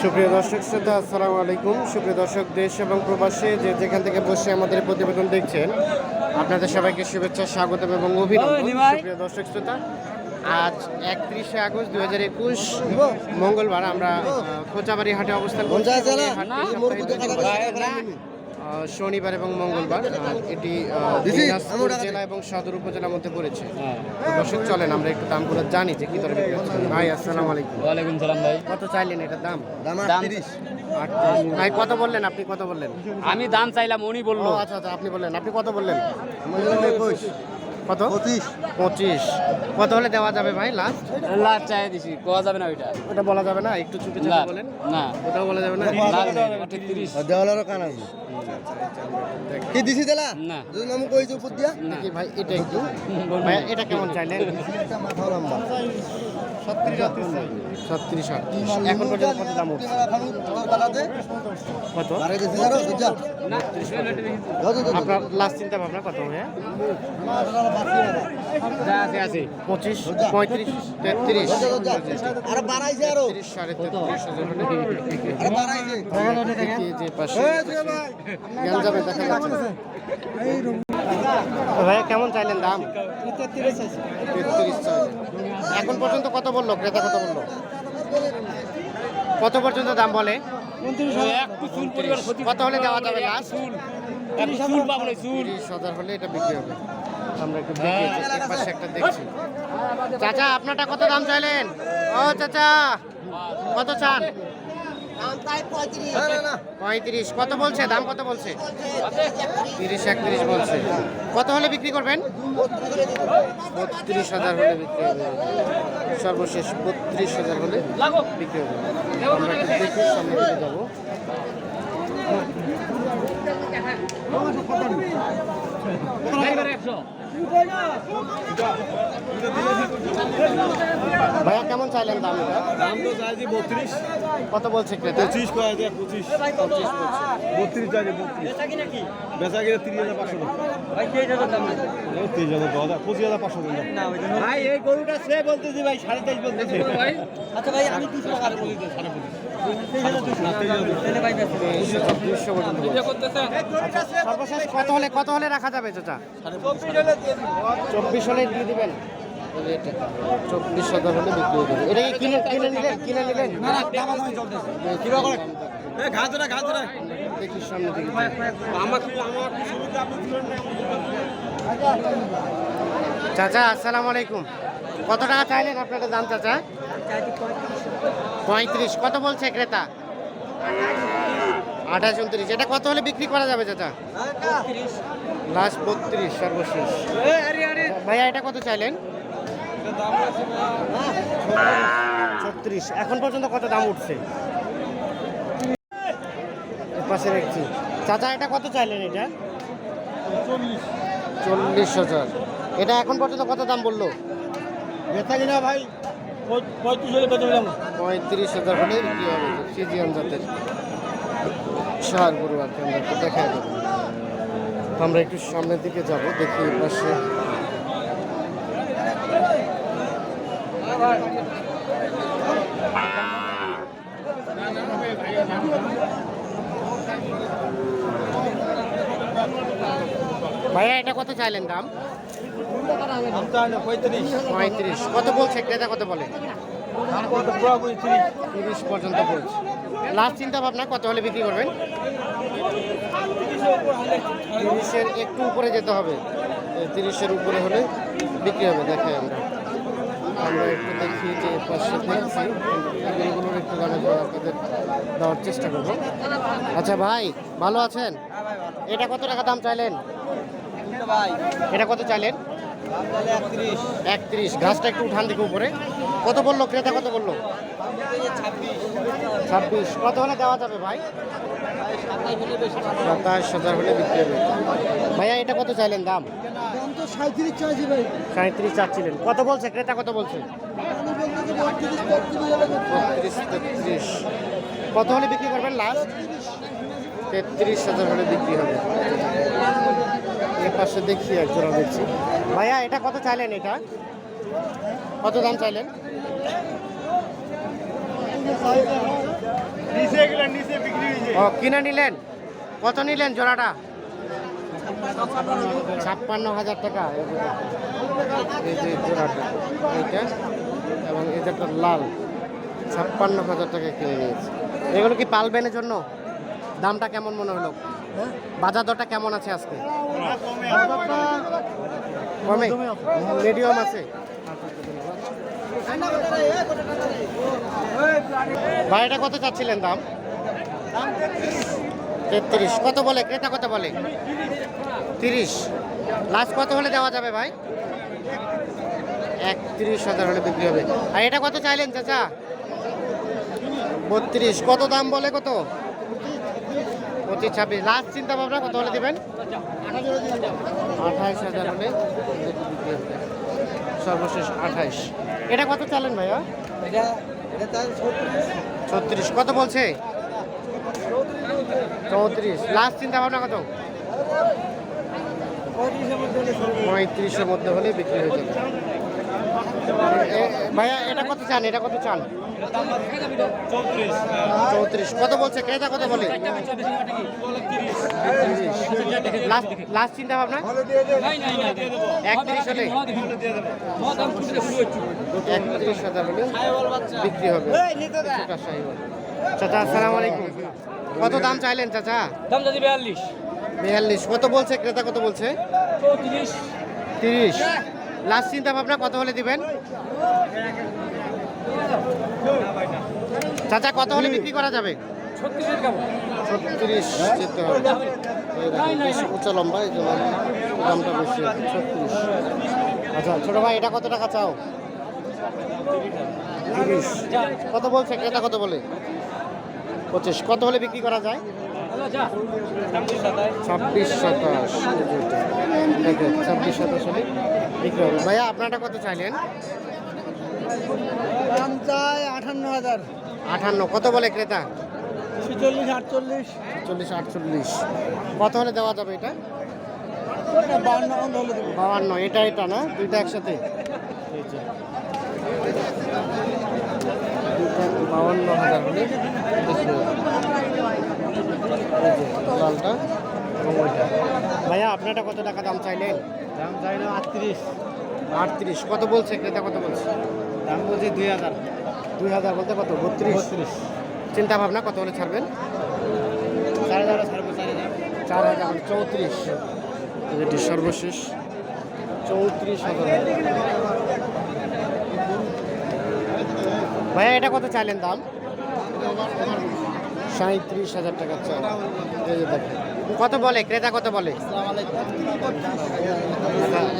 সুপ্রিয় দর্শক শ্রোতা আসসালামু আলাইকুম। সুপ্রিয় দর্শক দেশ এবং প্রবাসী যে যেখান থেকে বসে আমাদের প্রতিবেদন দেখছেন আপনাদের সবাইকে শুভেচ্ছা স্বাগত এবং অভিনন্দন। সুপ্রিয় দর্শক শ্রোতা আজ একত্রিশে আগস্ট দু হাজার একুশ মঙ্গলবার আমরা খোঁচাবাড়ি হাটে অবস্থান করছি। শনিবার এবং মঙ্গলবার আর এটি দিনাজপুর জেলা এবং সদর উপজেলার মধ্যে পড়েছে। অবশ্যই দর্শক চলেন আমরা একটু দামগুলো জানি যে কি ধরনের ভাই আসসালাম আলাইকুম। ওয়ালাইকুম সালাম ভাই। কত চাইলেন এটার দাম? দাম। ভাই কত বললেন আপনি? কত বললেন? আমি দাম চাইলাম উনি বলল। আচ্ছা আচ্ছা আপনি বললেন। আপনি কত বললেন? কত? পঁচিশ। পঁচিশ। কত হলে দেওয়া যাবে ভাই? লাস্ট লাস্ট চাই দিছি কোয়া যাবে না ওইটা? ওটা বলা যাবে না? একটু চুপি চুপি বলেন। না। ওটাও বলা যাবে না? তিরিশ দেওয়ালেরও কান আছে। কি দিছি দেলা? না। যদি নাম কইছে উপর দিয়া? নাকি ভাই এটা একটু। ভাই এটা কেমন চাইলেন? মাথা লম্বা। ছত্রিশ আটত্রিশ এখন পর্যন্ত কত দাম উঠছে? কত? আরে দিছি জানো? বুঝা না আপনার লাস্ট চিন্তা ভাবনা কত ভাইয়া যা আছে আছে। পঁচিশ পঁয়ত্রিশ তেত্রিশ। আরে বাড়াইছে আরও। তিরিশ সাড়ে তেত্রিশ যে পাশে দেখা যাচ্ছে। ভাইয়া কেমন চাইলেন দাম? তেত্রিশ এখন পর্যন্ত কত বলল? ক্রেতা কত বলল? কত পর্যন্ত দাম বলে? একটু কত হলে দেওয়া যাবে একটু তিরিশ হাজার। হলে এটা বিক্রি হবে। আমরা একটু দেখি এক পাশে একটা দেখছি। চাচা আপনারটা কত দাম চাইলেন? ও চাচা। কত চান? পঁয়ত্রিশ। কত বলছে? দাম কত বলছে? তিরিশ একত্রিশ বলছে। কত হলে বিক্রি করবেন? বত্রিশ হাজার হলে বিক্রি হবে। সর্বশেষ বত্রিশ হাজার হলে বিক্রি হবে। আমরা দেখি সামনে দিকে যাব। ভাইয়া কেমন চাইলেন দাম? দাম তো চাইছি বত্রিশ। কত বলছে ক্রেতা? পঁচিশ কয় হাজার পঁচিশ। পঁচিশ বত্রিশ। বেচা গেলে তিরিশ হাজার পাঁচশো টাকা। তিরিশ হাজার দশ হাজার পঁচিশ হাজার পাঁচশো টাকা। ভাই এই গরুটা সে বলতেছি ভাই সাড়ে তেইশ বলতেছি। আচ্ছা ভাই আমি দুশো। টাকা বলি সাড়ে সর্বশেষ কত হলে কত হলে রাখা যাবে চাচা? চব্বিশ হলে দিয়ে দিবেন। চব্বিশ হাজার হলে বিক্রি হয়ে যাবে। এটা কি কিনে কিনে নিলেন? কিনে নিলেন? দেখি সামনে আমাকে চাচা আসসালামু আলাইকুম। কত টাকা চাইলেন আপনাদের দাম চাচা? পঁয়ত্রিশ। কত বলছে ক্রেতা? আঠাশ উনত্রিশ। এটা কত হলে বিক্রি করা যাবে চাচা? লাস্ট বত্রিশ সর্বশেষ। ভাইয়া এটা কত চাইলেন? ছত্রিশ। এখন পর্যন্ত কত দাম উঠছে? পাশে দেখছি চাচা এটা কত চাইলেন এটা? চল্লিশ হাজার। এটা এখন পর্যন্ত কত দাম বলল? বেচা কিনা ভাই পঁয়ত্রিশ বেচা কিনা পঁয়ত্রিশ হাজার হলে কি হবে। সিজিয়ান জাতের সার গরু আর কি আমরা একটু দেখা যাবে আমরা একটু সামনের দিকে যাব দেখি পাশে ভাইয়া, এটা কত চাইলেন দাম? পঁয়ত্রিশ। কত বলছে? ক্রেতা কত বলে? তিরিশ পর্যন্ত বলছে। লাস্ট চিন্তা ভাবনা, কত হলে বিক্রি করবেন? তিরিশের একটু উপরে যেতে হবে। তিরিশের উপরে হলে বিক্রি হবে, দেখাই আমরা। আমরা একটু দেখি যে পাশে দেখছি এগুলোর একটু গানে আপনাদের দেওয়ার চেষ্টা করব। আচ্ছা ভাই ভালো আছেন? এটা কত টাকা দাম চাইলেন? ভাই। এটা কত চাইলেন? একত্রিশ। একত্রিশ। গাছটা একটু উঠান দিকে উপরে। কত বলল? ক্রেতা কত বলল? ছাব্বিশ। কত হলে দেওয়া যাবে ভাই? সাতাশ হাজার হলে বিক্রি হবে। ভাইয়া এটা কত চাইলেন দাম? সাঁত্রিশ চাচ্ছিলেন। কত বলছে? ক্রেতা কত বলছে? কত হলে বিক্রি করবেন লাস্ট? তেত্রিশ হাজার হলে বিক্রি হবে। এর পাশে দেখি এক জোড়া দেখছি। ভাইয়া এটা কত চাইলেন এটা? কত দাম চাইলেন? ও কিনে নিলেন? কত নিলেন জোড়াটা? ছাপ্পান্ন হাজার টাকা। এই যে জোড়াটা এইটা এবং এটা একটা লাল ছাপ্পান্ন হাজার টাকা কিনে নিয়েছে। এগুলো কি পালবেনের জন্য? দামটা কেমন মনে হলো? বাজার দরটা কেমন আছে আজকে? কমে? মিডিয়াম আছে। ভাই, এটা কত চাচ্ছিলেন দাম? তেত্রিশ। কত বলে? ক্রেতা কত বলে? তিরিশ। লাস্ট কত হলে দেওয়া যাবে ভাই? একত্রিশ হাজার হলে বিক্রি হবে। আর এটা কত চাইলেন, চাচা? বত্রিশ। কত দাম বলে কত? পঁচিশ ছাব্বিশ। লাস্ট চিন্তা ভাবনা কত হলে দেবেন? আঠাইশ হাজার হলে সর্বশেষ আঠাইশ। এটা কত চালেন ভাইয়া? ছত্রিশ। কত বলছে? চৌত্রিশ। লাস্ট চিন্তা ভাবনা কত? পঁয়ত্রিশের মধ্যে হলে বিক্রি হয়ে যাবে। ভাইয়া এটা কত চান? এটা কত চান? চৌত্রিশ। কত বলছে? ক্রেতা কত বলে? লাস্ট চিন্তা ভাবনা? একত্রিশ হলে? একত্রিশ হাজার হলে বিক্রি হবে। চাচা আসসালামু আলাইকুম কত দাম চাইলেন চাচা? দাম যদি বিয়াল্লিশ। বিয়াল্লিশ। কত বলছে? ক্রেতা কত বলছে? চৌত্রিশ। তিরিশ। লাস্ট চিন্তা ভাবনা কত হলে দিবেন? চাচা, কত হলে বিক্রি করা যাবে? ছত্রিশ লম্বা দামটা আচ্ছা ছোট ভাই, এটা কত টাকা চাও? তিরিশ। কত বলছে? ক্রেতা কত বলে? পঁচিশ। কত হলে বিক্রি করা যায়? ছাব্বিশ সাতাশ দেখেন ছাব্বিশ সাতাশ হলে বিক্রি হবে। ভাইয়া আপনারটা কত চাইলেন? দাম চাই আটান্ন হাজার। আটান্ন কত বলে ক্রেতা? ছেচল্লিশ আটচল্লিশ। চল্লিশ আটচল্লিশ। কত হলে দেওয়া যাবে এটা? বাবান্ন এটা এটা না? দুইটা একসাথে? বাউান্ন হাজার হলে। এই যে লালটা এবং ওইটা। ভাইয়া আপনারটা কত টাকা দাম চাইলেন? দাম চাই আটত্রিশ। আটত্রিশ। কত বলছে? ক্রেতা কত বলছে? দাম বলছি দুই হাজার। দুই হাজার বলতে কত? বত্রিশ। বত্রিশ। চিন্তা ভাবনা কত হলে ছাড়বেন? চার হাজার ছাড়বো চার হাজার। চার হাজার চৌত্রিশ। এটি সর্বশেষ চৌত্রিশ হাজার। ভাইয়া এটা কত চাইলেন দাম? সাঁত্রিশ হাজার টাকা চাল। এই যে দেখেন। কত বলে? ক্রেতা কত বলে?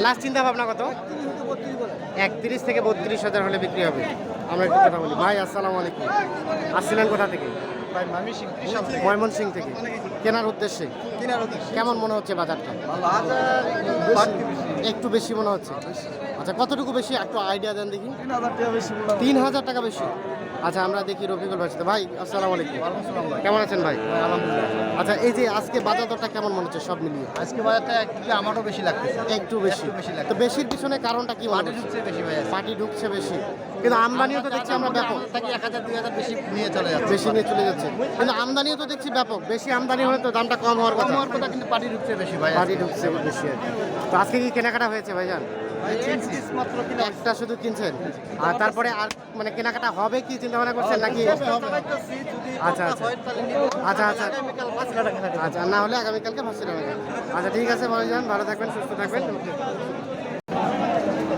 লাস্ট চিন্তা ভাবনা কত? একত্রিশ থেকে বত্রিশ হাজার হলে বিক্রি হবে। আমরা একটু কথা বলি। ভাই আসসালামু আলাইকুম। আসছিলেন কোথা থেকে? ময়মনসিং থেকে। কেনার উদ্দেশ্যে? কেমন মনে হচ্ছে বাজারটা? একটু বেশি? মনে হচ্ছে? আচ্ছা কতটুকু বেশি? একটু আইডিয়া দেন দেখি। তিন হাজার টাকা বেশি আচ্ছা আমরা দেখি রফিকুল ভাই সাথে। ভাই আসসালামু আলাইকুম। কেমন আছেন ভাই? আলহামদুলিল্লাহ। আচ্ছা এই যে আজকে বাজার দরটা কেমন মনে হচ্ছে সব মিলিয়ে? আজকে বাজারটা একটু আমারও বেশি লাগতেছে। একটু বেশি। তো বেশির পিছনে কারণটা কি পাটি ঢুকছে বেশি ভাই পার্টি ঢুকছে বেশি। কিন্তু আমদানিও তো দেখছি আমরা ব্যাপক। থাকি এক হাজার দুই হাজার বেশি নিয়ে চলে যাচ্ছে। বেশি নিয়ে চলে যাচ্ছে। কিন্তু আমদানিও তো দেখছি ব্যাপক। বেশি আমদানি হলে তো দামটা কম হওয়ার কথা। আমার কথা কিন্তু পাটি ঢুকছে বেশি ভাই পার্টি ঢুকছে বেশি। তো আজকে কি কেনাকাটা হয়েছে ভাইজান? মাত্র কিনা একটা শুধু কিনছেন? আর তারপরে আর মানে কেনাকাটা হবে কি চিন্তা ভাবনা করছেন নাকি? আচ্ছা আচ্ছা আচ্ছা আচ্ছা আচ্ছা না হলে আগামীকালকে ভাবছি আচ্ছা ঠিক আছে ভাইজান ভালো থাকবেন সুস্থ থাকবেন।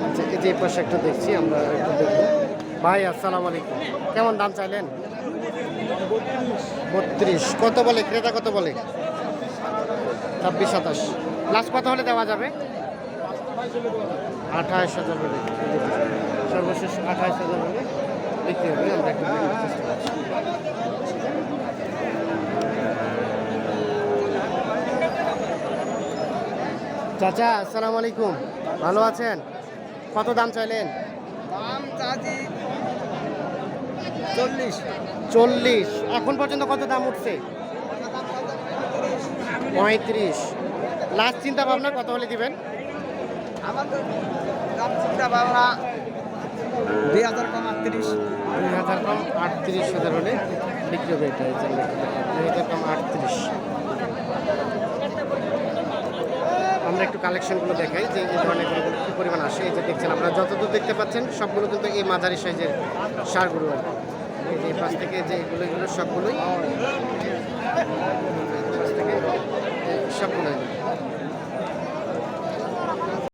আচ্ছা এই যে পাশে একটা দেখছি আমরা একটু দেখব ভাই আসসালামু আলাইকুম। কেমন দাম চাইলেন? বত্রিশ। কত বলে? ক্রেতা কত বলে? ছাব্বিশ সাতাশ। লাস্ট কত হলে দেওয়া যাবে? আঠাশ হাজার হলে সর্বশেষ আঠাশ হাজার হলে বিক্রি হবে। আমরা একটু চেষ্টা করছি। চাচা আসসালামু আলাইকুম। ভালো আছেন? কত দাম চাইলেন? দাম চাচ্ছি চল্লিশ। চল্লিশ। এখন পর্যন্ত কত দাম উঠছে? পঁয়ত্রিশ। লাস্ট চিন্তা ভাবনা কত হলে দিবেন? দুই হাজার কম আটত্রিশ। দুই হাজার কম আটত্রিশ হলে বিক্রি দুই হাজার কম আটত্রিশ। আমরা একটু কালেকশনগুলো দেখাই যে এই ধরনের কি পরিমাণ আসে, এই যে দেখছেন আপনারা যতদূর দেখতে পাচ্ছেন, সবগুলো কিন্তু এই মাঝারি সাইজের সারগুলো আর এই পাশ থেকে যে এগুলো এগুলো সবগুলোই থেকে সবগুলোই।